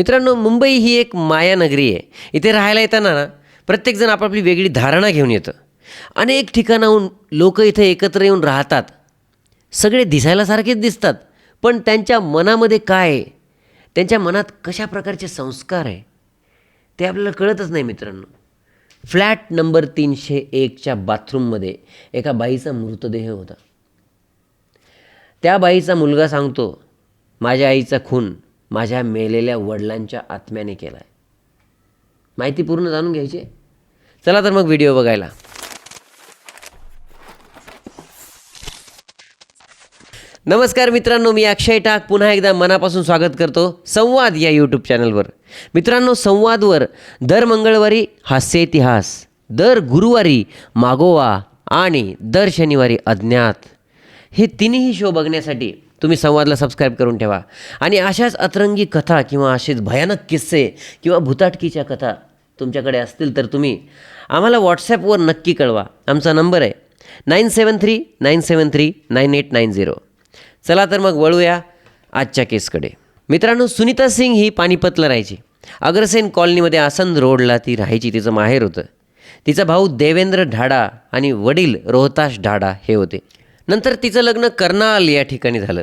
मित्रांनो मुंबई ही एक मायानगरी आहे. इथे राहायला येताना ना प्रत्येकजण आपापली वेगळी धारणा घेऊन येतं. अनेक ठिकाणाहून लोक इथे एकत्र येऊन राहतात. सगळे दिसायला सारखेच दिसतात. पण त्यांच्या मनामध्ये काय आहे? त्यांच्या मनात कशा प्रकारचे संस्कार आहे? ते आपल्याला कळतच नाही मित्रांनो. फ्लॅट नंबर तीनशे एकच्या बाथरूममध्ये एका बाईचा मृतदेह होता. त्या बाईचा मुलगा सांगतो माझ्या आईचा खून माझ्या मेलेल्या वडिलांच्या आत्म्याने केला आहे माहिती पूर्ण जाणून घ्यायची? चला तर मग व्हिडिओ बघायला. नमस्कार मित्रांनो मी अक्षय टाक. पुन्हा एकदा मनापासून स्वागत करतो संवाद या यूट्यूब चॅनलवर मित्रांनो संवादवर दर मंगळवारी हास्य इतिहास दर गुरुवारी मागोवा आणि दर शनिवारी अज्ञात. हे तिन्ही शो बघण्यासाठी तुम्ही संवादला सबस्क्राईब करून ठेवा. आणि अशाच अतरंगी कथा किंवा असेच भयानक किस्से किंवा भुताटकीच्या कथा तुमच्याकडे असतील तर तुम्ही आम्हाला व्हॉट्सॲपवर नक्की कळवा. आमचा नंबर आहे nine seven three nine seven three nine eight nine zero चला तर मग वळूया आजच्या केसकडे. मित्रांनो सुनीता सिंग ही पानिपतला राहायची. अग्रसेन कॉलनीमध्ये आसंद रोडला ती राहायची. तिचं माहेर होतं. तिचा भाऊ देवेंद्र ढाडा आणि वडील रोहताश ढाडा हे होते. नंतर तिचं लग्न कर्नाल या ठिकाणी झालं.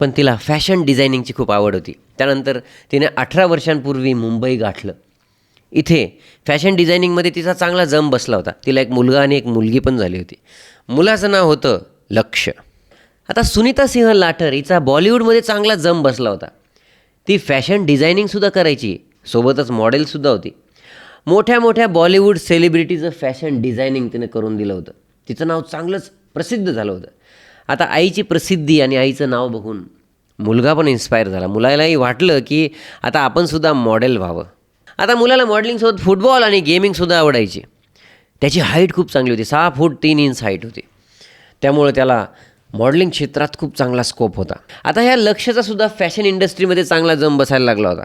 पण तिला फॅशन डिझायनिंगची खूप आवड होती. त्यानंतर तिने अठरा वर्षांपूर्वी मुंबई गाठलं. इथे फॅशन डिझायनिंगमध्ये तिचा चांगला जम बसला होता. तिला एक मुलगा आणि एक मुलगी पण झाली होती. मुलाचं नाव होतं लक्ष. आता सुनीता सिंह लाठर हिचा बॉलिवूडमध्ये चांगला जम बसला होता. ती फॅशन डिझायनिंगसुद्धा करायची सोबतच मॉडेलसुद्धा होती. मोठ्या मोठ्या बॉलिवूड सेलिब्रिटीचं फॅशन डिझायनिंग तिने करून दिलं होतं. तिचं नाव चांगलंच प्रसिद्ध झालं होतं. आता आईची प्रसिद्धी आणि आईचं नाव बघून मुलगा पण इन्स्पायर झाला. मुलालाही वाटलं की आता आपणसुद्धा मॉडेल व्हावं. आता मुलाला मॉडेलिंगसोबत फुटबॉल आणि गेमिंगसुद्धा आवडायची. त्याची हाईट खूप चांगली होती. सहा फूट तीन इंच हाईट होती. त्यामुळं त्याला मॉडेलिंग क्षेत्रात खूप चांगला स्कोप होता. आता ह्या लक्षचा सुद्धा फॅशन इंडस्ट्रीमध्ये चांगला जम बसायला लागला होता.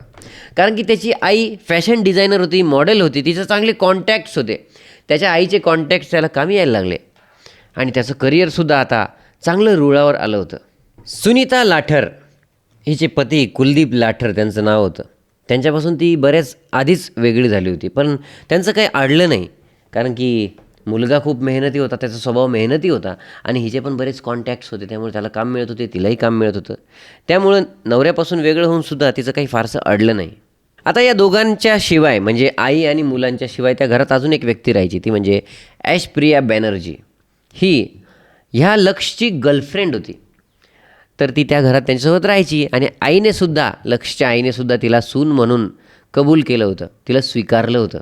कारण की त्याची आई फॅशन डिझायनर होती मॉडेल होती. तिचे चांगले कॉन्टॅक्ट्स होते. त्याच्या आईचे कॉन्टॅक्ट्स त्याला कामी यायला लागले. आणि त्याचं करिअरसुद्धा आता चांगलं रुळावर आलं होतं. सुनीता लाठर हिचे पती कुलदीप लाठर त्यांचं नाव होतं. त्यांच्यापासून ती बऱ्याच आधीच वेगळी झाली होती. पण त्यांचं काही आडलं नाही. कारण की मुलगा खूप मेहनती होता त्याचा स्वभाव मेहनती होता आणि हिचे पण बरेच कॉन्टॅक्ट्स होते. त्यामुळे त्याला काम मिळत होते तिलाही काम मिळत होतं. त्यामुळं नवऱ्यापासून वेगळं होऊन सुद्धा तिचं काही फारसं अडलं नाही. आता या दोघांच्या शिवाय म्हणजे आई आणि मुलांच्या शिवाय त्या घरात अजून एक व्यक्ती राहायची ती म्हणजे ऐशप्रिया बॅनर्जी. ही ह्या लक्षची गर्लफ्रेंड होती. तर ती त्या घरात त्यांच्यासोबत राहायची आणि आईने सुद्धा लक्षच्या आईने सुद्धा तिला सून म्हणून कबूल केलं होतं. तिला स्वीकारलं होतं.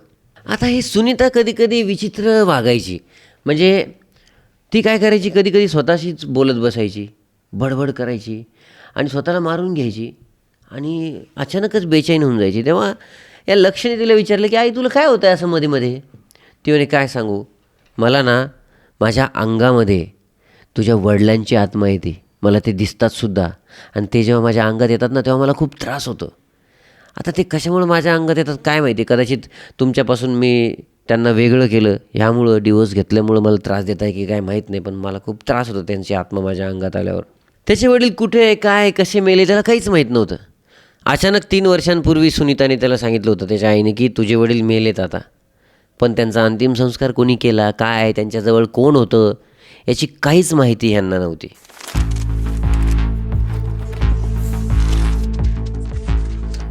आता ही सुनीता कधीकधी विचित्र वागायची. म्हणजे ती काय करायची? कधी कधी स्वतःशीच बोलत बसायची बडबड करायची आणि स्वतःला मारून घ्यायची आणि अचानकच बेचैन होऊन जायची. तेव्हा या लक्षने तिला विचारलं की आई तुला काय होतं आहे असं मध्ये मध्ये ती म्हणे काय सांगू? मला ना माझ्या अंगामध्ये तुझ्या वडिलांची आत्मा येते. मला ते दिसतातसुद्धा आणि ते जेव्हा माझ्या अंगात येतात ना तेव्हा मला खूप त्रास होतो. आता ते कशामुळे माझ्या अंगात येतात काय माहिती? कदाचित तुमच्यापासून मी त्यांना वेगळं केलं. ह्यामुळं डिवोर्स घेतल्यामुळं मला त्रास देत आहे की काय माहीत नाही पण मला खूप त्रास होतो त्यांची आत्मा माझ्या अंगात आल्यावर. त्याचे वडील कुठे आहे काय कसे मेले त्याला काहीच माहीत नव्हतं. अचानक तीन वर्षांपूर्वी सुनीताने त्याला सांगितलं होतं त्याच्या आईने की तुझे वडील मेलेत आता. पण त्यांचा अंतिम संस्कार कोणी केला? काय? त्यांच्याजवळ कोण होतं? याची काहीच माहिती ह्यांना नव्हती.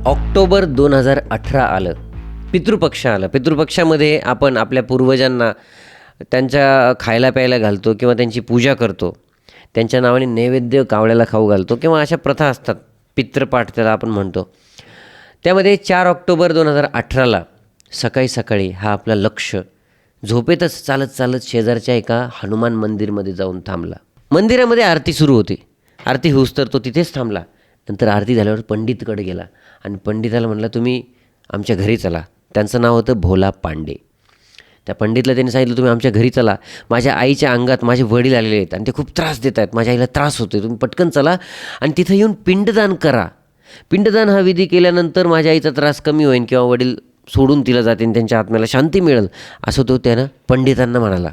ऑक्टोबर दोन हजार अठरा आलं. पितृपक्ष आलं. पितृपक्षामध्ये आपण आपल्या पूर्वजांना त्यांच्या खायला प्यायला घालतो किंवा त्यांची पूजा करतो. त्यांच्या नावाने नैवेद्य कावळ्याला खाऊ घालतो किंवा अशा प्रथा असतात. पितृपाठ त्याला आपण म्हणतो. त्यामध्ये चार ऑक्टोबर दोन हजार अठराला सकाळी सकाळी हा आपला लक्ष झोपेतच चालत चालत शेजारच्या एका हनुमान मंदिरमध्ये जाऊन थांबला. मंदिरामध्ये आरती सुरू होती. आरती होऊस तर तो तिथेच थांबला. नंतर आरती झाल्यावर पंडितकडे गेला आणि पंडिताला म्हटलं तुम्ही आमच्या घरी चला. त्यांचं नाव होतं भोला पांडे. त्या पंडितला त्यांनी सांगितलं तुम्ही आमच्या घरी चला. माझ्या आईच्या अंगात माझे वडील आलेले आहेत आणि ते खूप त्रास देत आहेत. माझ्या आईला त्रास होतो तुम्ही पटकन चला आणि तिथं येऊन पिंडदान करा. पिंडदान हा विधी केल्यानंतर माझ्या आईचा त्रास कमी होईल किंवा वडील सोडून तिला आणि त्यांच्या आत्म्याला शांती मिळेल असं तो त्यानं पंडितांना म्हणाला.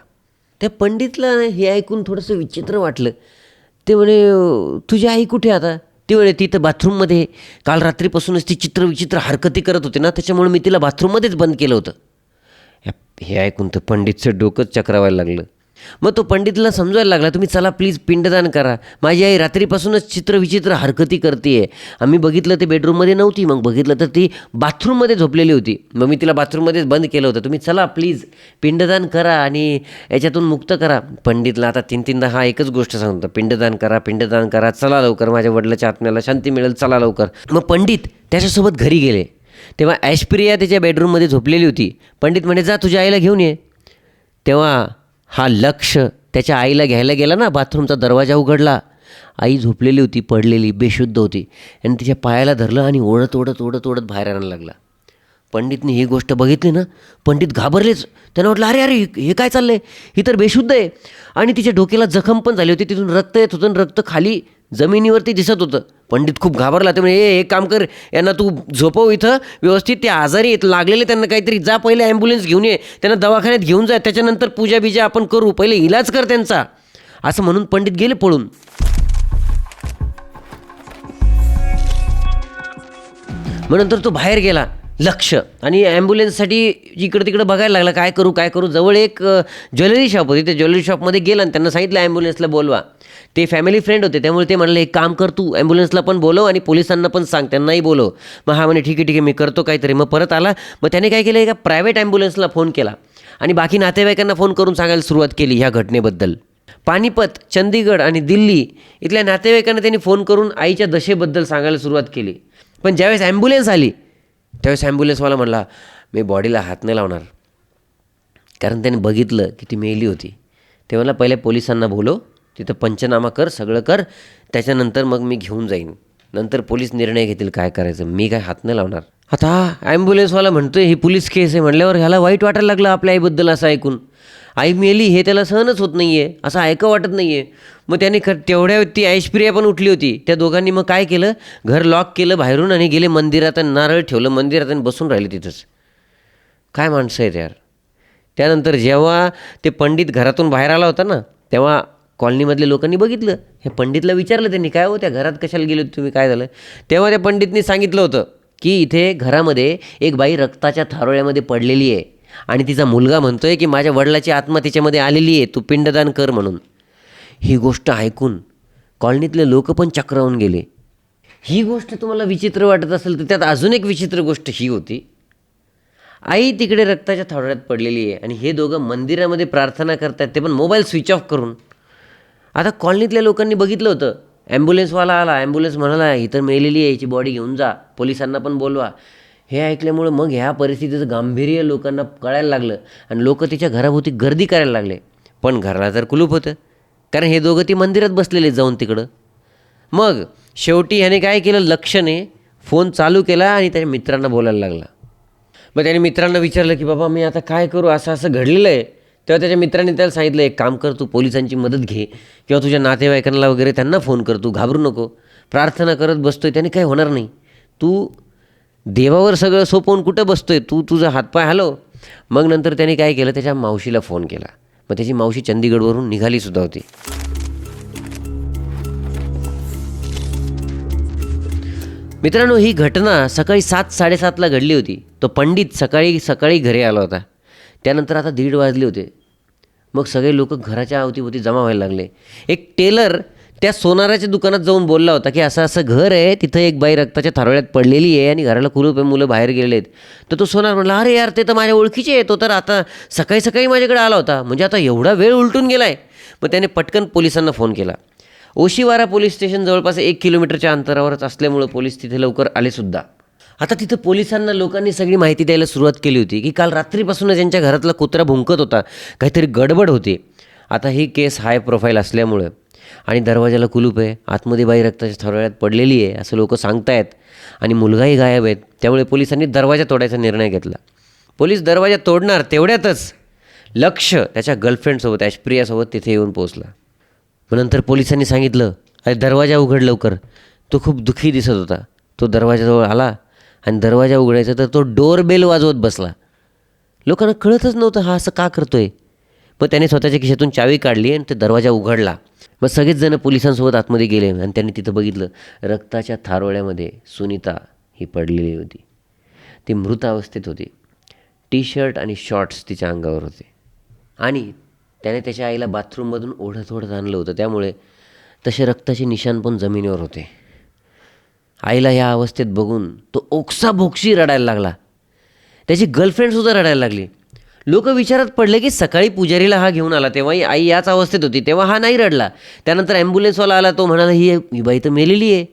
त्या पंडितला हे ऐकून थोडंसं विचित्र वाटलं. ते म्हणे तुझी आई कुठे आता? ती म्हणे ती तर बाथरूममध्ये काल रात्रीपासूनच ती चित्र विचित्र हरकती करत होती ना त्याच्यामुळे मी तिला बाथरूममध्येच बंद केलं होतं. हे ऐकून तर पंडितचं डोकंच चक्रावायला लागलं. मग तो पंडितला समजायला लागला तुम्ही चला प्लीज पिंडदान करा. माझी आई रात्रीपासूनच चित्र विचित्र हरकती करते आम्ही बघितलं ते बेडरूममध्ये नव्हती मग बघितलं तर ती बाथरूममध्ये झोपलेली होती. मग मी तिला बाथरूममध्येच बंद केलं होतं. तुम्ही चला प्लीज पिंडदान करा आणि याच्यातून मुक्त करा. पंडितला आता तीन तीनदा हा एकच गोष्ट सांगतो पिंडदान करा पिंडदान करा चला लवकर माझ्या वडिलाच्या आत्म्याला शांती मिळेल चला लवकर. मग पंडित त्याच्यासोबत घरी गेले. तेव्हा ॲशप्रिया त्याच्या बेडरूममध्ये झोपलेली होती. पंडित म्हणे जा तुझ्या आईला घेऊन ये. तेव्हा हा लक्ष त्याच्या आईला घ्यायला गेला ना बाथरूमचा दरवाजा उघडला. आई झोपलेली होती पडलेली बेशुद्ध होती. आणि तिच्या पायाला धरलं आणि ओढत ओढत ओढत ओढत बाहेर आणायला लागला. पंडितने ही गोष्ट बघितली ना पंडित घाबरलेच. त्यानं म्हटलं अरे अरे हे काय चाललं आहे ही तर बेशुद्ध आहे. आणि तिच्या डोक्याला जखम पण झाली होती तिथून रक्त येत होतं रक्त खाली जमिनीवरती दिसत होतं. पंडित खूप घाबरला. ते म्हणजे हे एक काम कर यांना तू झोपव इथं. व्यवस्थित ते आजारी आहेत लागलेले त्यांना काहीतरी जा पहिले ॲम्ब्युलन्स घेऊन ये. त्यांना दवाखान्यात घेऊन जा. त्याच्यानंतर पूजा बिजा आपण करू. पहिले इलाज कर त्यांचा. असं म्हणून पंडित गेले पळून. मग नंतर तो बाहेर गेला. लक्ष. आणि ॲम्ब्युलन्ससाठी इकडं तिकडं बघायला लागला काय करू काय करू. जवळ एक ज्वेलरी शॉप होती. त्या ज्वेलरी शॉपमध्ये गेला आणि त्यांना सांगितलं ॲम्ब्युलन्सला बोलवा. ते फॅमिली फ्रेंड होते. त्यामुळे ते म्हणले एक काम कर तू ॲम्ब्युलन्सला पण बोलव आणि पोलिसांना पण सांग त्यांनाही बोलव. मग हा म्हणे ठीक आहे ठीक आहे मी करतो काहीतरी. मग परत आला. मग त्याने काय केलं एका प्रायव्हेट ॲम्ब्युलन्सला फोन केला. आणि बाकी नातेवाईकांना फोन करून सांगायला सुरुवात केली ह्या घटनेबद्दल. पानिपत चंदीगड आणि दिल्ली इथल्या नातेवाईकांना त्यांनी फोन करून आईच्या दशेबद्दल सांगायला सुरुवात केली. पण ज्यावेळेस ॲम्ब्युलन्स आली त्यावेळेस ॲम्ब्युलन्सवाला म्हणला मी बॉडीला हात नाही लावणार. कारण त्याने बघितलं की ती मेली होती. ते म्हणला पहिले पोलिसांना बोलो तिथं पंचनामा कर सगळं कर त्याच्यानंतर मग मी घेऊन जाईन. नंतर पोलीस निर्णय घेतील काय करायचं मी काय हात नाही लावणार. आता ॲम्ब्युलन्सवाला म्हणतो आहे ही पोलीस केस आहे. म्हणल्यावर ह्याला वाईट वाटायला लागलं आपल्या आईबद्दल असं ऐकून. आई मेली हे त्याला सहनच होत नाही आहे असं ऐकं वाटत नाही आहे मग त्याने क तेवढ्या ती ऐश्प्रिया पण उठली होती. त्या दोघांनी मग काय केलं? घर लॉक केलं बाहेरून आणि गेले मंदिरात आणि नारळ ठेवलं मंदिरात आणि बसून राहिले तिथंच. काय माणसं आहेत यार. त्यानंतर जेव्हा ते पंडित घरातून बाहेर आला होता ना तेव्हा कॉलनीमधल्या लोकांनी बघितलं. हे पंडितला विचारलं त्यांनी काय हो त्या घरात कशाला गेले होते तुम्ही? काय झालं? तेव्हा त्या पंडितनी सांगितलं होतं की इथे घरामध्ये एक बाई रक्ताच्या थारोळ्यामध्ये पडलेली आहे. आणि तिचा मुलगा म्हणतोय की माझ्या वडिलाची आत्मा तिच्यामध्ये आलेली आहे तू पिंडदान कर म्हणून. ही गोष्ट ऐकून कॉलनीतले लोक पण चक्रावून गेले. ही गोष्ट तुम्हाला विचित्र वाटत असेल तर त्यात अजून एक विचित्र गोष्ट ही होती. आई तिकडे रक्ताच्या थारोळ्यात पडलेली आहे आणि हे दोघं मंदिरामध्ये प्रार्थना करतात ते पण मोबाईल स्विच ऑफ करून. आता कॉलनीतल्या लोकांनी बघितलं होतं ॲम्ब्युलन्सवाला आला ॲम्ब्युलन्स म्हणाला ही तर मेलेली आहे याची बॉडी घेऊन जा. पोलिसांना पण बोलवा. हे ऐकल्यामुळं मग ह्या परिस्थितीचं गांभीर्य लोकांना कळायला लागलं आणि लोक तिच्या घराभोवती गर्दी करायला लागले. पण घराला तर कुलूप होतं कारण हे दोघं ती मंदिरात बसलेले जाऊन तिकडं. मग शेवटी ह्याने काय केलं? लक्षने फोन चालू केला आणि त्याच्या मित्रांना बोलायला लागला. मग त्याने मित्रांना विचारलं की बाबा मी आता काय करू? असं असं घडलेलं आहे. तेव्हा त्याच्या मित्राने त्याला सांगितलं एक काम कर तू पोलिसांची मदत घे किंवा तुझ्या नातेवाईकांना वगैरे त्यांना फोन कर तू घाबरू नको. प्रार्थना करत बसतोय त्याने काही होणार नाही. तू देवावर सगळं सोपवून कुठं बसतोय? तू तुझा हातपाय हलव. मग नंतर त्याने काय केलं त्याच्या मावशीला फोन केला. मग त्याची मावशी चंदीगडवरून निघालीसुद्धा होती. मित्रांनो ही घटना सकाळी सात साडेसातला घडली होती. तो पंडित सकाळी सकाळी घरी आला होता. त्यानंतर आता दीड वाजले होते. मग सगळे लोक घराच्या अवतीभोवती जमा व्हायला लागले. एक टेलर त्या सोनाराच्या दुकानात जाऊन बोलला होता की असं असं घर आहे तिथं एक बाई रक्ताच्या थारोळ्यात पडलेली आहे आणि घराला कुलूप आहे मुलं बाहेर गेलेले आहेत. तर तो सोनार म्हणला अरे यार ते तर माझ्या ओळखीचे आहे तो तर आता सकाळी सकाळी माझ्याकडे आला होता. म्हणजे आता एवढा वेळ उलटून गेला आहे मग त्याने पटकन पोलिसांना फोन केला. ओशिवारा पोलीस स्टेशन जवळपास एक किलोमीटरच्या अंतरावरच असल्यामुळं पोलीस तिथे लवकर आलेसुद्धा आता तिथं पोलिसांना लोकांनी सगळी माहिती द्यायला सुरुवात केली होती की काल रात्रीपासूनच यांच्या घरातला कुत्रा भुंकत होता काहीतरी गडबड होती. आता ही केस हाय प्रोफाईल असल्यामुळं. आणि दरवाजाला कुलूप आहे आतमध्ये बाई रक्ताच्या थरोळ्यात पडलेली आहे असं लोक सांगतायत. आणि मुलगाही गायब आहेत त्यामुळे पोलिसांनी दरवाजा तोडायचा निर्णय घेतला. पोलीस दरवाजा तोडणार तेवढ्यातच लक्ष त्याच्या गर्लफ्रेंडसोबत ॲशप्रियासोबत तिथे येऊन पोहोचला. मग नंतर पोलिसांनी सांगितलं अरे दरवाजा उघड लवकर. तो खूप दुःखी दिसत होता. तो दरवाजाजवळ आला आणि दरवाजा उघडायचा तर तो डोर बेल वाजवत बसला. लोकांना कळतच नव्हतं हा असं का करतो आहे मग त्याने स्वतःच्या खिशातून चावी काढली आणि ते दरवाजा उघडला. मग सगळेच जण पोलिसांसोबत आतमध्ये गेले आणि त्यांनी तिथं बघितलं रक्ताच्या थारोळ्यामध्ये सुनीता ही पडलेली होती. ती मृत अवस्थेत होती. टी शर्ट आणि शॉर्ट्स तिच्या अंगावर होते. आणि त्याने त्याच्या आईला बाथरूममधून ओढत ओढत आणलं होतं. त्यामुळे तसे रक्ताचे निशाण पण जमिनीवर होते. आईला ह्या अवस्थेत बघून तो ओक्साभोक्षी रडायला लागला. त्याची गर्लफ्रेंडसुद्धा रडायला लागली. लोक विचारात पडले की सकाळी पुजारीला हा घेऊन आला. तेव्हाही आई याच अवस्थेत होती. तेव्हा हा नाही रडला. त्यानंतर ॲम्ब्युलन्सवाला आला. तो म्हणाला ही ही बाई तर मेलेली आहे.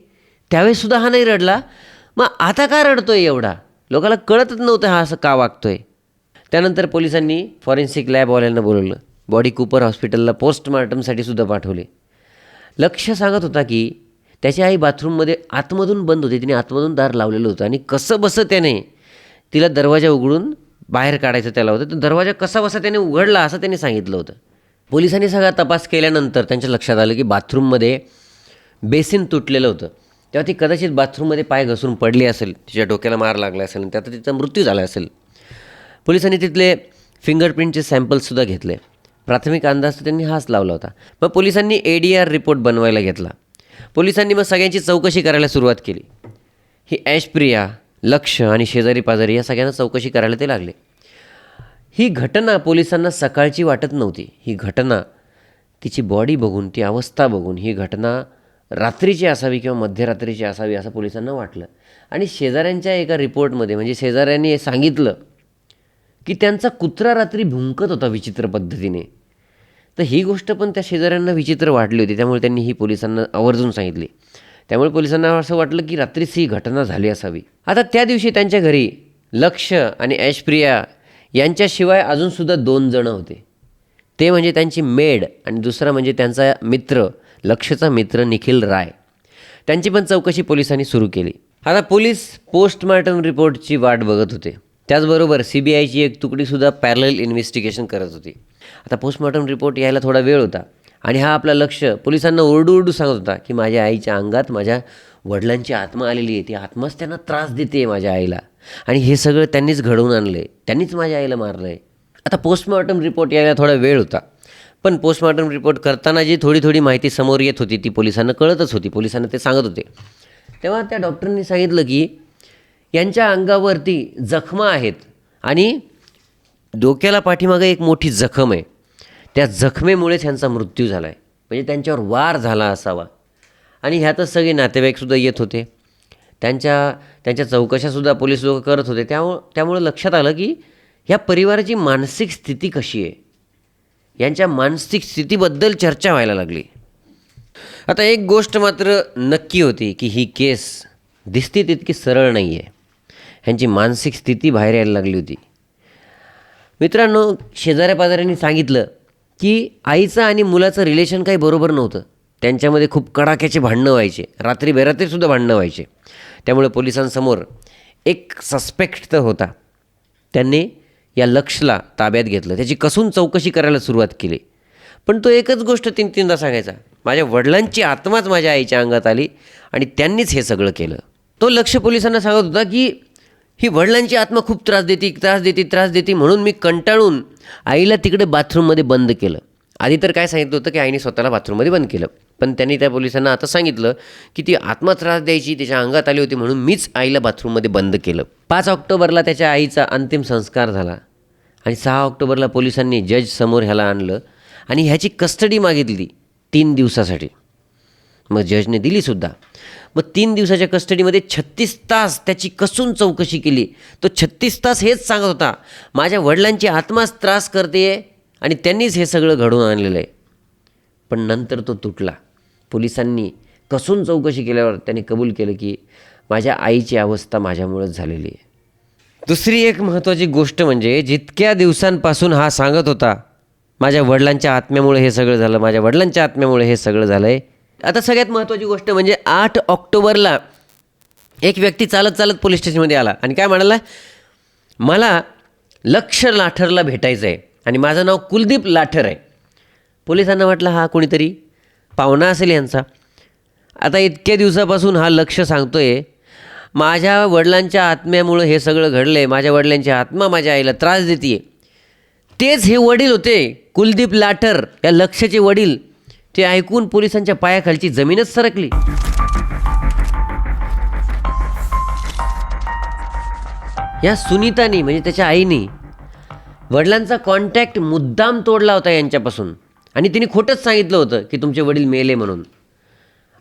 त्यावेळेससुद्धा हा नाही रडला. मग आता का रडतोय एवढा? लोकाला कळतच नव्हतं हा असं का वागतोय. त्यानंतर पोलिसांनी फॉरेन्सिक लॅबवाल्यांना बोलवलं. बॉडी कुपर हॉस्पिटलला पोस्टमार्टमसाठी सुद्धा पाठवले. लक्ष सांगत होता की त्याची आई बाथरूममध्ये आतमधून बंद होती. तिने आतमधून दार लावलेलं होतं. आणि कसं बसं त्याने तिला दरवाजा उघडून बाहेर काढायचं त्याला होतं. तर दरवाजा कसा बसा त्याने उघडला असं त्याने सांगितलं होतं. पोलिसांनी सगळा तपास केल्यानंतर त्यांच्या लक्षात आलं की बाथरूममध्ये बेसिन तुटलेलं होतं. तेव्हा ती कदाचित बाथरूममध्ये पाय घसरून पडली असेल तिच्या डोक्याला मार लागला असेल आणि त्यात तिचा मृत्यू झाला असेल. पोलिसांनी तिथले फिंगरप्रिंटचे सॅम्पल्ससुद्धा घेतले. प्राथमिक अंदाज तर त्यांनी हाच लावला होता. मग पोलिसांनी ए डी आर रिपोर्ट बनवायला घेतला. पोलिसांनी मग सगळ्यांची चौकशी करायला सुरुवात केली. ही ॲशप्रिया लक्ष आणि शेजारी पाजारी या सगळ्यांना चौकशी करायला ते लागले. ही घटना पोलिसांना सकाळची वाटत नव्हती. ही घटना तिची बॉडी बघून ती अवस्था बघून ही घटना रात्रीची असावी किंवा मध्यरात्रीची असावी असं पोलिसांना वाटलं. आणि शेजाऱ्यांच्या एका रिपोर्टमध्ये म्हणजे शेजाऱ्यांनी हे सांगितलं की त्यांचा कुत्रा रात्री भुंकत होता विचित्र पद्धतीने. तर ही गोष्ट पण त्या शेजाऱ्यांना विचित्र वाटली होती. त्यामुळे त्यांनी ही पोलिसांना आवर्जून सांगितली. त्यामुळे पोलिसांना असं वाटलं की रात्रीच ही घटना झाली असावी. आता त्या दिवशी त्यांच्या घरी लक्ष आणि ऐशप्रिया यांच्याशिवाय अजूनसुद्धा दोन जणं होते. ते म्हणजे त्यांची मेड आणि दुसरा म्हणजे त्यांचा मित्र लक्षचा मित्र निखिल राय. त्यांची पण चौकशी पोलिसांनी सुरू केली. आता पोलीस पोस्टमार्टम रिपोर्टची वाट बघत होते. त्याचबरोबर सी बी आयची एक तुकडीसुद्धा पॅरल इन्व्हेस्टिगेशन करत होती. आता पोस्टमॉर्टम रिपोर्ट यायला थोडा वेळ होता. आणि हा आपला लक्ष पोलिसांना ओरडू ओरडू सांगत होता की माझ्या आईच्या अंगात माझ्या वडिलांची आत्मा आलेली आहे. ती आत्माच त्यांना त्रास देते माझ्या आईला. आणि हे सगळं त्यांनीच घडवून आणलं आहे त्यांनीच माझ्या आईला मारलं आहे आता पोस्टमॉर्टम रिपोर्ट यायला थोडा वेळ होता. पण पोस्टमॉर्टम रिपोर्ट करताना जी थोडी थोडी माहिती समोर येत होती ती पोलिसांना कळतच होती. पोलिसांना ते सांगत होते. तेव्हा त्या डॉक्टरांनी सांगितलं की यांच्या अंगावरती जखमा आहेत आणि डोक्याला पाठीमागं एक मोठी जखम आहे. त्या जखमेमुळेच ह्यांचा मृत्यू झाला आहे म्हणजे त्यांच्यावर वार झाला असावा. आणि ह्यातच सगळे नातेवाईकसुद्धा येत होते. त्यांच्या त्यांच्या चौकशासुद्धा पोलीस लोक करत होते. त्यामुळं त्यामुळं लक्षात आलं की ह्या परिवाराची मानसिक स्थिती कशी आहे? यांच्या मानसिक स्थितीबद्दल चर्चा व्हायला लागली. आता एक गोष्ट मात्र नक्की होती की ही केस दिसती तितकी सरळ नाही आहे ह्यांची मानसिक स्थिती बाहेर यायला लागली होती. मित्रांनो शेजाऱ्या पाजाऱ्यांनी सांगितलं की आईचं आणि मुलाचं रिलेशन काही बरोबर नव्हतं. त्यांच्यामध्ये खूप कडाक्याचे भांडणं व्हायचे. रात्री बेरात्रीसुद्धा भांडणं व्हायचे. त्यामुळे पोलिसांसमोर एक सस्पेक्ट तर होता. त्यांनी या लक्षला ताब्यात घेतलं. त्याची कसून चौकशी करायला सुरुवात केली. पण तो एकच गोष्ट तीन तीनदा सांगायचा. माझ्या वडिलांची आत्माच माझ्या आईच्या अंगात आली आणि त्यांनीच हे सगळं केलं. तो लक्ष पोलिसांना सांगत होता की ही वडिलांची आत्मा खूप त्रास देते त्रास देते त्रास देते म्हणून मी कंटाळून आईला तिकडे बाथरूममध्ये बंद केलं. आधी तर काय सांगितलं होतं की आईने स्वतःला बाथरूममध्ये बंद केलं. पण त्यांनी त्या पोलिसांना आता सांगितलं की ती आत्मा त्रास द्यायची त्याच्या अंगात आली होती म्हणून मीच आईला बाथरूममध्ये बंद केलं. पाच ऑक्टोबरला त्याच्या आईचा अंतिम संस्कार झाला. आणि सहा ऑक्टोबरला पोलिसांनी जज समोर ह्याला आणलं आणि ह्याची कस्टडी मागितली तीन दिवसासाठी. मग जजने दिलीसुद्धा मग तीन दिवसाच्या कस्टडीमध्ये छत्तीस तास त्याची कसून चौकशी केली. तो छत्तीस तास हेच सांगत होता माझ्या वडिलांची आत्माच त्रास करते आहे आणि त्यांनीच हे सगळं घडवून आणलेलं आहे. पण नंतर तो तुटला. पोलिसांनी कसून चौकशी केल्यावर त्यांनी कबूल केलं की माझ्या आईची अवस्था माझ्यामुळेच झालेली आहे. दुसरी एक महत्त्वाची गोष्ट म्हणजे जितक्या दिवसांपासून हा सांगत होता माझ्या वडिलांच्या आत्म्यामुळे हे सगळं झालं माझ्या वडिलांच्या आत्म्यामुळे हे सगळं झालं आहे आता सगळ्यात महत्त्वाची गोष्ट म्हणजे आठ ऑक्टोबरला एक व्यक्ती चालत चालत पोलीस स्टेशनमध्ये आला आणि काय म्हणाला? मला लक्ष लाठरला भेटायचं आहे आणि माझं नाव कुलदीप लाठर आहे. पोलिसांना वाटलं हा कोणीतरी? पाहुणा असेल यांचा. आता इतक्या दिवसापासून हा लक्ष सांगतो आहे माझ्या वडिलांच्या आत्म्यामुळं हे सगळं घडलं आहे माझ्या वडिलांची आत्मा माझ्या आईला त्रास देते तेच हे वडील होते कुलदीप लाठर या लक्षचे वडील. ते ऐकून पोलिसांच्या पायाखालची जमीनच सरकली. या सुनीताने म्हणजे त्याच्या आईने वडिलांचा कॉन्टॅक्ट मुद्दाम तोडला होता यांच्यापासून. आणि तिने खोटंच सांगितलं होतं की तुमचे वडील मेले म्हणून.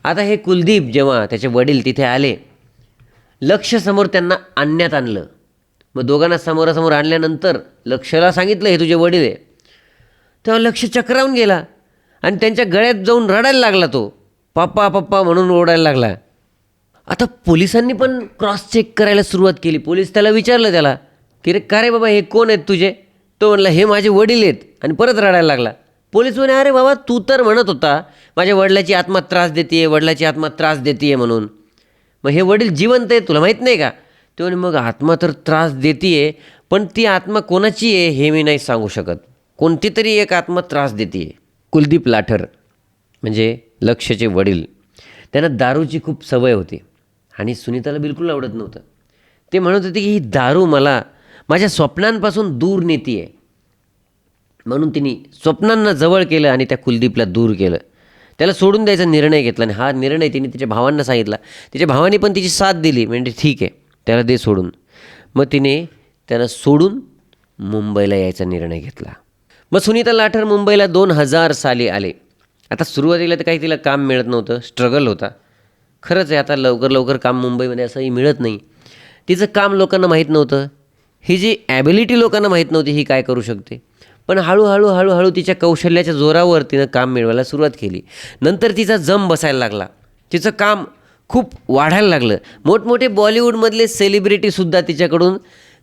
आता हे कुलदीप जेव्हा त्याचे वडील तिथे आले लक्ष समोर त्यांना आणण्यात आणलं. मग दोघांना समोरासमोर आणल्यानंतर लक्षला सांगितलं हे तुझे वडील आहे. तेव्हा लक्ष चक्रावून गेला. आणि त्यांच्या गळ्यात जाऊन रडायला लागला तो. पप्पा पप्पा म्हणून ओढायला लागला. आता पोलिसांनी पण क्रॉस चेक करायला सुरुवात केली. पोलीस त्याला विचारलं त्याला की रे का रे बाबा हे कोण आहेत तुझे? तो म्हणला हे माझे वडील आहेत. आणि परत रडायला लागला. पोलीस म्हणे अरे बाबा तू तर म्हणत होता माझ्या वडिलाची आत्मा त्रास देते वडिलाची आत्मा त्रास देते म्हणून. मग हे वडील जिवंत आहे तुला माहीत नाही का? ते म्हणे मग आत्मा तर त्रास देते पण ती आत्मा कोणाची आहे हे मी नाही सांगू शकत. कोणती तरी एक आत्मा त्रास देते कुलदीप लाठर म्हणजे लक्षचे वडील त्यांना दारूची खूप सवय होती. आणि सुनीताला बिलकुल आवडत नव्हतं. ते म्हणत होते की ही दारू मला माझ्या स्वप्नांपासून दूर नेती आहे म्हणून तिने स्वप्नांना जवळ केलं आणि त्या कुलदीपला दूर केलं. त्याला सोडून द्यायचा निर्णय घेतला आणि हा निर्णय तिने तिच्या भावांना सांगितला. तिच्या भावाने पण तिची साथ दिली म्हणजे ठीक आहे त्याला दे सोडून. मग तिने त्याला सोडून मुंबईला यायचा निर्णय घेतला. मग सुनीता लाठर मुंबईला दोन हजार साली आले. आता सुरुवातीला तर काही तिला काम मिळत नव्हतं स्ट्रगल होता. खरंच आहे आता लवकर लवकर काम मुंबईमध्ये असंही मिळत नाही. तिचं काम लोकांना माहीत नव्हतं. ही जी ॲबिलिटी लोकांना माहीत नव्हती ही काय करू शकते? पण हळूहळू हळूहळू तिच्या कौशल्याच्या जोरावर तिनं काम मिळवायला सुरुवात केली. नंतर तिचा जम बसायला लागला. तिचं काम खूप वाढायला लागलं. मोठमोठे बॉलिवूडमधले सेलिब्रिटीसुद्धा तिच्याकडून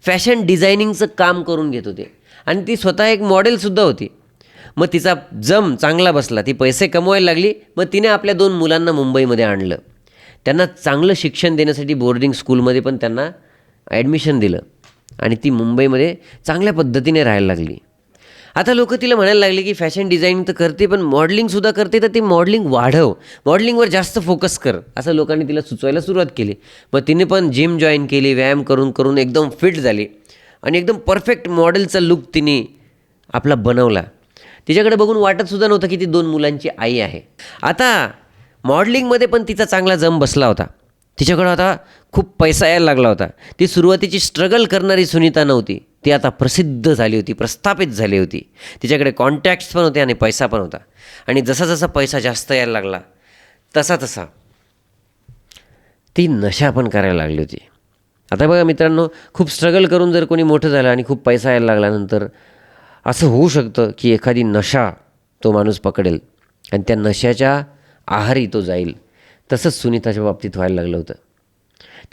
फॅशन डिझायनिंगचं काम करून घेत होते. आणि ती स्वतः एक मॉडेलसुद्धा होती. मग तिचा जम चांगला बसला. ती पैसे कमवायला लागली. मग तिने आपल्या दोन मुलांना मुंबईमध्ये आणलं. त्यांना चांगलं शिक्षण देण्यासाठी बोर्डिंग स्कूलमध्ये पण त्यांना ॲडमिशन दिलं. आणि ती मुंबईमध्ये चांगल्या पद्धतीने राहायला लागली. आता लोक तिला म्हणायला लागले की फॅशन डिझाईनिंग तर करते पण मॉडलिंगसुद्धा करते तर ती मॉडलिंग वाढव. मॉडलिंगवर जास्त फोकस कर. असं लोकांनी तिला सुचवायला सुरुवात केली. मग तिने पण जिम जॉईन केली व्यायाम करून करून एकदम फिट झाली. आणि एकदम परफेक्ट मॉडेलचा लुक तिने आपला बनवला. तिच्याकडे बघून वाटतसुद्धा नव्हतं की ती दोन मुलांची आई आहे. आता मॉडलिंगमध्ये पण तिचा चांगला जम बसला होता. तिच्याकडं आता खूप पैसा यायला लागला होता. ती सुरुवातीची स्ट्रगल करणारी सुनीता नव्हती. ती आता प्रसिद्ध झाली होती प्रस्थापित झाली होती. तिच्याकडे कॉन्टॅक्ट्स पण होते आणि पैसा पण होता. आणि जसा जसा पैसा जास्त यायला लागला तसा तसा ती नशा पण करायला लागली होती. आता बघा मित्रांनो खूप स्ट्रगल करून जर कोणी मोठं झालं आणि खूप पैसा यायला लागल्यानंतर असं होऊ शकतं की एखादी नशा तो माणूस पकडेल आणि त्या नशाच्या आहारी तो जाईल. तसंच सुनीताच्या बाबतीत व्हायला लागलं होतं.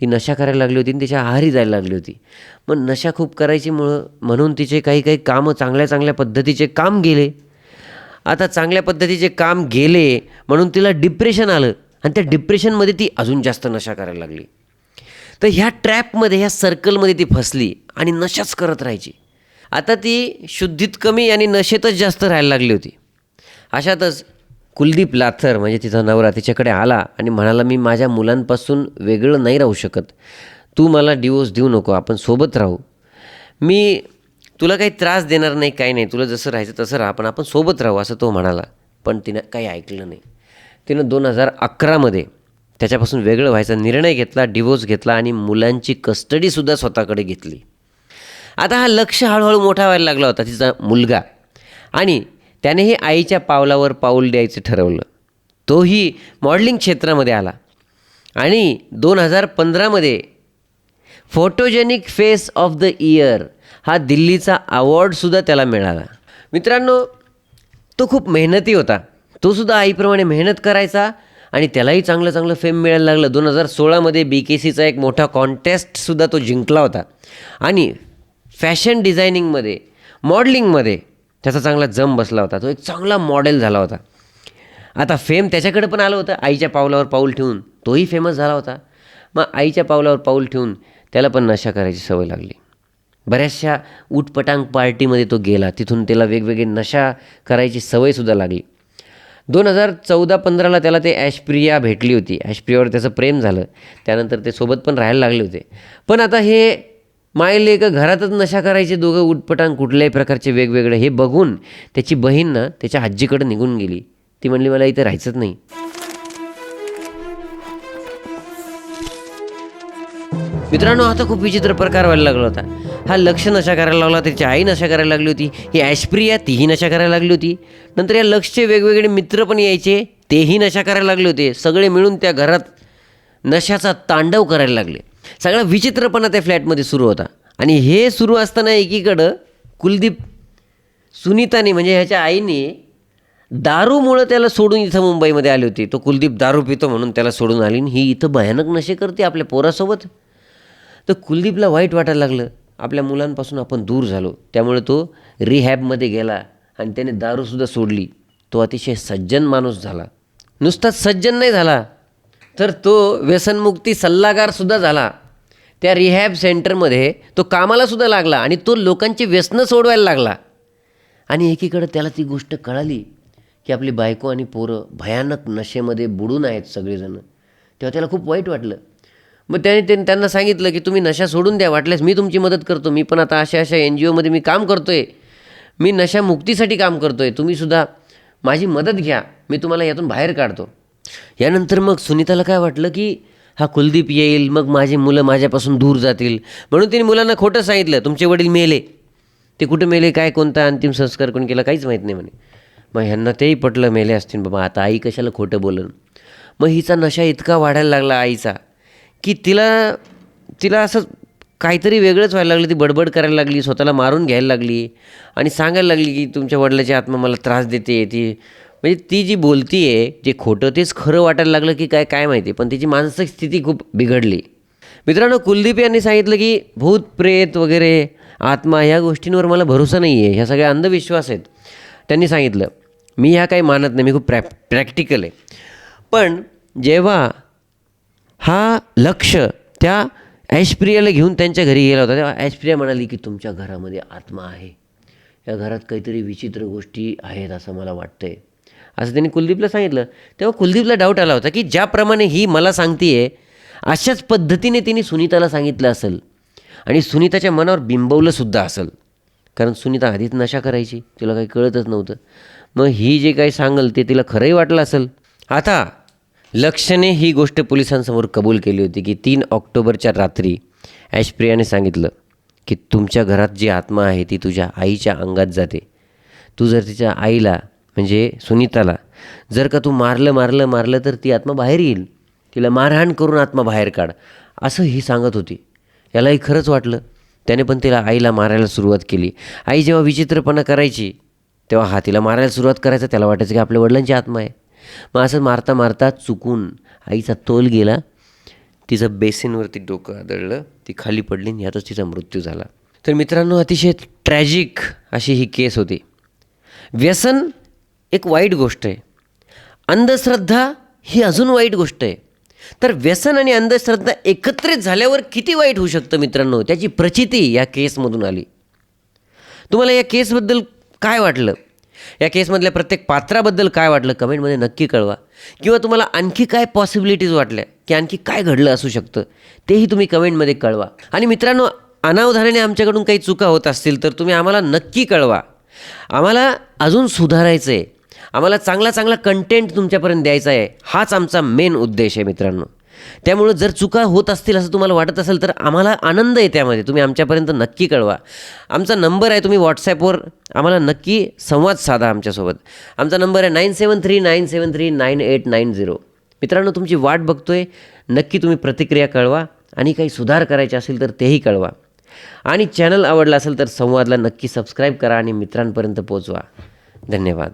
ती नशा करायला लागली होती आणि तिच्या आहारी जायला लागली होती. मग नशा खूप करायची मुळं म्हणून तिचे काही काही कामं चांगल्या चांगल्या पद्धतीचे काम गेले. आता चांगल्या पद्धतीचे काम गेले म्हणून तिला डिप्रेशन आलं आणि त्या डिप्रेशनमध्ये ती अजून जास्त नशा करायला लागली. तर ह्या ट्रॅपमध्ये ह्या सर्कलमध्ये ती फसली आणि नशाच करत राहायची. आता ती शुद्धीत कमी आणि नशेतच जास्त राहायला लागली होती. अशातच कुलदीप लाथर म्हणजे तिचा नवरा तिच्याकडे आला आणि म्हणाला मी माझ्या मुलांपासून वेगळं नाही राहू शकत. तू मला डिवोर्स देऊ नको आपण सोबत राहू. मी तुला काही त्रास देणार नाही काही नाही. तुला जसं राहायचं तसं राहा पण आपण सोबत राहू असं तो म्हणाला. पण तिनं काही ऐकलं नाही. तिनं दोन हजार अकरामध्ये त्याच्यापासून वेगळं व्हायचा. निर्णय घेतला डिवोर्स घेतला आणि मुलांची कस्टडीसुद्धा स्वतःकडे घेतली. आता हा लक्ष हळूहळू मोठा व्हायला लागला होता तिचा मुलगा. आणि त्यानेही आईच्या पावलावर पाऊल द्यायचं ठरवलं. तोही मॉडेलिंग क्षेत्रामध्ये आला. आणि दोन हजार पंधरामध्ये photogenic face of the year हा दिल्लीचा अवॉर्डसुद्धा त्याला मिळाला. मित्रांनो तो खूप मेहनती होता. तोसुद्धा आईप्रमाणे मेहनत करायचा आणि त्यालाही चांगलं चांगलं फेम मिळायला लागलं. दोन हजार सोळामध्ये बी के सीचा एक मोठा कॉन्टेस्टसुद्धा तो जिंकला होता. आणि फॅशन डिझायनिंगमध्ये मॉडलिंगमध्ये त्याचा चांगला जम बसला होता. तो एक चांगला मॉडेल झाला होता. आता फेम त्याच्याकडे पण आलं होतं. आईच्या पावलावर पाऊल ठेवून तोही फेमस झाला होता. मग आईच्या पावलावर पाऊल ठेवून त्याला पण नशा करायची सवय लागली. बऱ्याचशा उटपटांग पार्टीमध्ये तो गेला. तिथून त्याला वेगवेगळे नशा करायची सवयसुद्धा लागली. दोन हजार चौदा पंधराला त्याला ते ॲशप्रिया भेटली होती. ॲशप्रियावर त्याचं प्रेम झालं. त्यानंतर ते सोबत पण राहायला लागले होते. पण आता हे मायले का घरातच नशा करायचे दोघं उटपटांग कुठल्याही प्रकारचे वेगवेगळे हे बघून त्याची बहीण ना त्याच्या आजीकडे निघून गेली. ती म्हणली मला इथे राहायचंच नाही. मित्रांनो आता खूप विचित्र प्रकार व्हायला लागला होता. हा लक्ष नशा करायला लागला त्याची आई नशा करायला लागली होती ही ॲशप्रिया तीही नशा करायला लागली होती. नंतर या लक्षचे वेगवेगळे मित्र पण यायचे तेही नशा करायला लागले होते. सगळे मिळून त्या घरात नशाचा तांडव करायला लागले. सगळा विचित्रपणा त्या फ्लॅटमध्ये सुरू होता. आणि हे सुरू असताना एकीकडं कुलदीप सुनीताने म्हणजे ह्याच्या आईने दारूमुळं त्याला सोडून इथं मुंबईमध्ये आली होती. तो कुलदीप दारू पितो म्हणून त्याला सोडून आली आणि ही इथं भयानक नशे करते आपल्या पोरासोबत. तर कुलदीपला वाईट वाटायला लागलं. आपल्या मुलांपासून आपण दूर झालो. त्यामुळे तो रिहॅबमध्ये गेला आणि त्याने दारूसुद्धा सोडली. तो अतिशय सज्जन माणूस झाला. नुसताच सज्जन नाही झाला. तर तो व्यसनमुक्ती सल्लागारसुद्धा झाला. त्या रिहॅब सेंटरमध्ये तो कामालासुद्धा लागला आणि तो लोकांची व्यसनं सोडवायला लागला. आणि एकीकडं त्याला ती गोष्ट कळाली की आपली बायको आणि पोरं भयानक नशेमध्ये बुडून आहेत सगळेजणं. तेव्हा त्याला खूप वाईट वाटलं. मग त्याने ते त्यांना सांगितलं की तुम्ही नशा सोडून द्या वाटल्यास मी तुमची मदत करतो. मी पण आता अशा अशा एन जी ओमध्ये मी काम करतो आहे मी नशामुक्तीसाठी काम करतो आहे तुम्हीसुद्धा माझी मदत घ्या. मी तुम्हाला यातून बाहेर काढतो. यानंतर मग सुनीताला काय वाटलं की हा कुलदीप येईल मग माझी मुलं माझ्यापासून दूर जातील. म्हणून तिने मुलांना खोटं सांगितलं तुमचे वडील मेले. ते कुठं मेले? काय कोणता अंतिम संस्कार कोण केला? काहीच माहीत नाही म्हणे. मग ह्यांना तेही पटलं मेले असतील बाबा. आता आई कशाला खोटं बोलन? मग हिचा नशा इतका वाढायला लागला आईचा. की तिला तिला असं काहीतरी वेगळंच व्हायला लागलं ती बडबड करायला लागली स्वतःला मारून घ्यायला लागली आणि सांगायला लागली की तुमच्या वडिलाची आत्मा मला त्रास देते ती म्हणजे ती जी बोलती आहे जे खोटं तेच खरं वाटायला लागलं की काय काय माहिती पण तिची मानसिक स्थिती खूप बिघडली. मित्रांनो कुलदीप यांनी सांगितलं की भूत प्रेत वगैरे आत्मा ह्या गोष्टींवर मला भरोसा नाही आहे ह्या सगळ्या अंधविश्वास आहेत. त्यांनी सांगितलं मी ह्या काही मानत नाही मी खूप प्रॅ प्रॅक्टिकल आहे. पण जेव्हा हा लक्ष त्या ऐशप्रियाला घेऊन त्यांच्या घरी गेला होता. तेव्हा ऐश्प्रिया म्हणाली की तुमच्या घरामध्ये आत्मा आहे. या घरात काहीतरी विचित्र गोष्टी आहेत असं मला वाटतंय. असं त्यांनी कुलदीपला सांगितलं. तेव्हा कुलदीपला डाऊट आला होता की ज्याप्रमाणे ही मला सांगतीये अशाच पद्धतीने तिने सुनीताला सांगितलं असेल. आणि सुनीताच्या मनावर बिंबवलंसुद्धा असेल. कारण सुनीता आधीच नशा करायची तिला काही कळतच नव्हतं. मग ही जे काही सांगल ते तिला खरंही वाटलं असेल. आता लक्षने ही गोष्ट पोलिसांसमोर कबूल केली होती की तीन ऑक्टोबरच्या रात्री ऐशप्रियाने सांगितलं की तुमच्या घरात जी आत्मा आहे ती तुझ्या आईच्या अंगात जाते. तू जर तिच्या आईला म्हणजे सुनीताला जर का तू मारलं मारलं मारलं तर ती आत्मा बाहेर येईल. तिला मारहाण करून आत्मा बाहेर काढ. असं ही सांगत होती. यालाही खरंच वाटलं. त्याने पण तिला आईला मारायला सुरुवात केली. आई जेव्हा विचित्रपणा करायची तेव्हा हा तिला मारायला सुरुवात करायचा त्याला वाटायचं की आपल्या वडिलांची आत्मा आहे. मग असं मारता मारता चुकून आईचा तोल गेला. तिचं बेसिनवरती डोकं आदळलं. ती खाली पडली आणि यातच तिचा मृत्यू झाला. तर मित्रांनो अतिशय ट्रॅजिक अशी ही केस होती. व्यसन एक वाईट गोष्ट आहे. अंधश्रद्धा ही अजून वाईट गोष्ट आहे. तर व्यसन आणि अंधश्रद्धा एकत्रित झाल्यावर किती वाईट होऊ शकतं मित्रांनो? त्याची प्रचिती या केसमधून आली. तुम्हाला या केसबद्दल काय वाटलं? या केसमधल्या प्रत्येक पात्राबद्दल काय वाटलं कमेंटमध्ये नक्की कळवा. किंवा तुम्हाला आणखी काय पॉसिबिलिटीज वाटल्या की आणखी काय घडलं असू शकतं तेही तुम्ही कमेंटमध्ये कळवा. आणि मित्रांनो अनावधानाने आमच्याकडून काही चुका होत असतील तर तुम्ही आम्हाला नक्की कळवा. आम्हाला अजून सुधारायचं आहे आम्हाला चांगला चांगला कंटेंट तुमच्यापर्यंत द्यायचा आहे हाच आमचा मेन उद्देश आहे मित्रांनो. त्यामुळं जर चुका होत असतील असं तुम्हाला वाटत असेल तर आम्हाला आनंद आहे त्यामध्ये. तुम्ही आमच्यापर्यंत नक्की कळवा. आमचा नंबर आहे तुम्ही व्हॉट्सॲपवर आम्हाला नक्की संवाद साधा आमच्यासोबत. आमचा नंबर आहे nine seven three nine seven three nine eight nine zero मित्रांनो तुमची वाट बघतोय नक्की तुम्ही प्रतिक्रिया कळवा आणि काही सुधार करायचे असेल तर तेही कळवा. आणि चॅनल आवडला असेल तर संवादला नक्की सबस्क्राईब करा आणि मित्रांपर्यंत पोचवा. धन्यवाद.